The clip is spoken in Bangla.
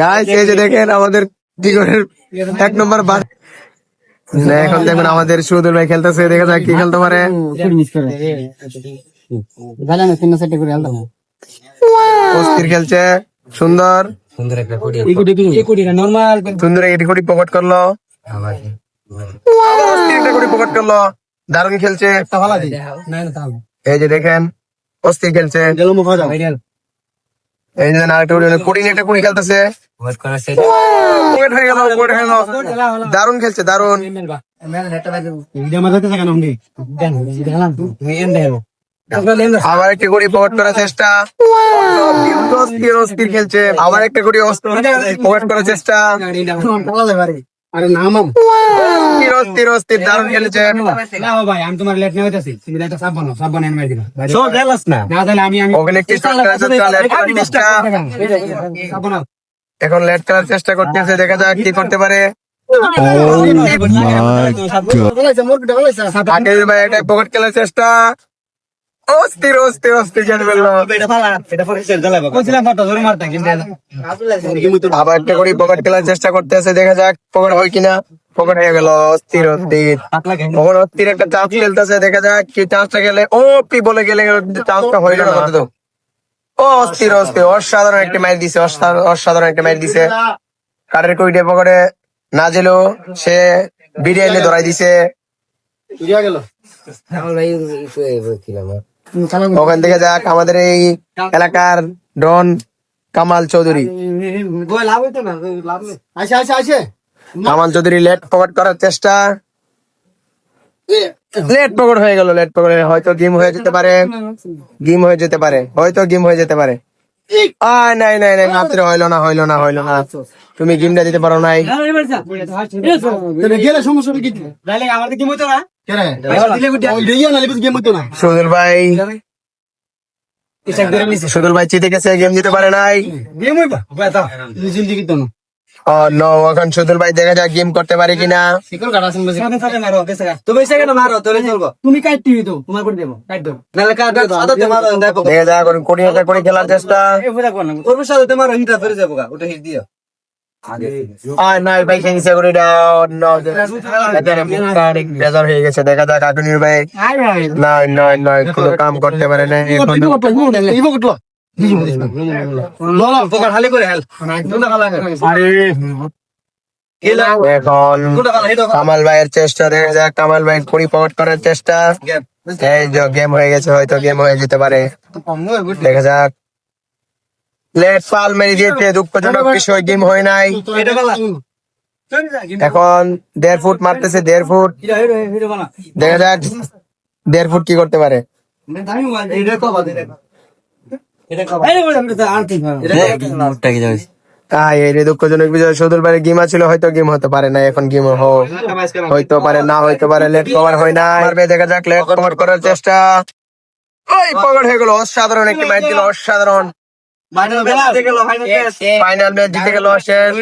গাইস এই যে দেখেন আমাদের টিগরের এক নম্বর না, এখন দেখুন আমাদের সুদূর ভাই খেলতেছে দেখা যাক কি খেলতে পারে। অস্থির খেলছে সুন্দর। সুন্দর এটি কোটি পকেট। করল। একটা কোটি পকেট করল। দারুণ খেলছে। এই যে দেখেন অস্থির খেলছে। এই যে আরেকটা কোটি কোটি একটা কোটি খেলতেছে। দারুণ খেলছে দারুণ। আবার একটা কোটি পকেট করার চেষ্টা। অস্থির খেলছে। আবার একটা কোটি পকেট করার চেষ্টা। আরে না মাম অস্থির অস্থির অস্থির দারুণ খেলেছে। না ভাই আমি তোমার লেট নিয়ে হইতাছি তুমি লাইটটা সাব বানাও সাব বানাই মারি দিবা। না। তাহলে আমি আমি ওখানে একটি shot করার চেষ্টা, লেট করার চেষ্টা। সাব বানাও এখন লেট করার চেষ্টা করতেছে দেখা যাক কি করতে পারে। আকেশ পকেট খেলার চেষ্টা। অস্থির অস্থির অস্থির খেলে ফেলল। কইছিলাম পাটা জোরে মারতা কিন্তু আবার একটা করে পকেট খেলার চেষ্টা করতেছে দেখা যাক পকেট হয় কিনা। হয়ে গেল অস্থির অস্থির তখন অস্থির একটা চান্স খেলতেছে দেখা যাক কি চান্সটা গেলে ও পি বলে গেলে চান্সটা হইল না তো ও অস্থির অস্থির অসাধারণ একটা ম্যাচ দিছে অসাধারণ- একটা ম্যাচ দিছে কারের কইটে পকেটে না জেলো সে বিরিয়ানি ধরাই দিছে ইয়া ওখান থেকে যাক আমাদের এই এলাকার ডন কামাল চৌধুরী লাভ হইতো না লাভ নেই আচ্ছা আচ্ছা আচ্ছা কামাল চৌধুরী লেট পকেট করার চেষ্টা। লেট পকেট হয়ে গেল লেট পকেট হয়তো গেম হয়ে যেতে পারে। গেম হয়ে যেতে পারে। হয়তো গেম হয়ে যেতে পারে। আয় নাই নাই নাই মাত্র হইল না হইল না হইল না। তুমি গেমটা দিতে পারো নাই। তুমি গেলে সমস্যা কি তাহলে আমাদের গেম হইতো না? কেরে? দিলে গুড ওই দিয়া না লিবিস গেম হইতো না। সুদুল ভাই। ইসাক সুদুল ভাই চিতে গেছে গেম দিতে পারে নাই। গেম না এখন সুদুল ভাই দেখা যাক গেম করতে পারে কিনা তুমি সেকেন্ড মারো তোরে চলবো তুমি কাট টিভি তো তোমার করে দেব কাট দাও নালে কাট দাও সাথে মারো দেখো দেখা যাক এখন কোটি একটা করে খেলার চেষ্টা এ কোন তোর সাথে মারো হিটা ধরে যাব গা ওটা হিট দিও নাই ভাই খেলছে করে দাও নো বেজার হয়ে দেখা যাক আগুনির ভাই নয় নয় নয় কোনো কাম করতে পারে না কামাল ভাইয়ের চেষ্টা দেখা যাক কামাল ভাই করার চেষ্টা গেম হয়ে গেছে হয়তো গেম হয়ে যেতে পারে দেখা যাক লেট পাল মেরে দিয়েছে দুঃখজনক বিষয় গেম হয় নাই এখন দেড় ফুট মারতেছে, দেড় ফুট। দেখা যাক, দেড় ফুট কি করতে পারে। দুঃখজনক বিষয় সদুল বাড়ি গেম ছিল হয়তো গেম হতে পারে না এখন গেম হইতে পারে না হইতে পারে লেট কভার হয় না দেখা যাক লেট কভার করার চেষ্টা। ওই পকেট হয়ে গেল অসাধারণ একটি ম্যাচ দিল অসাধারণ। মানে ফাইনাল ম্যাচ জিতে গেল শেষ।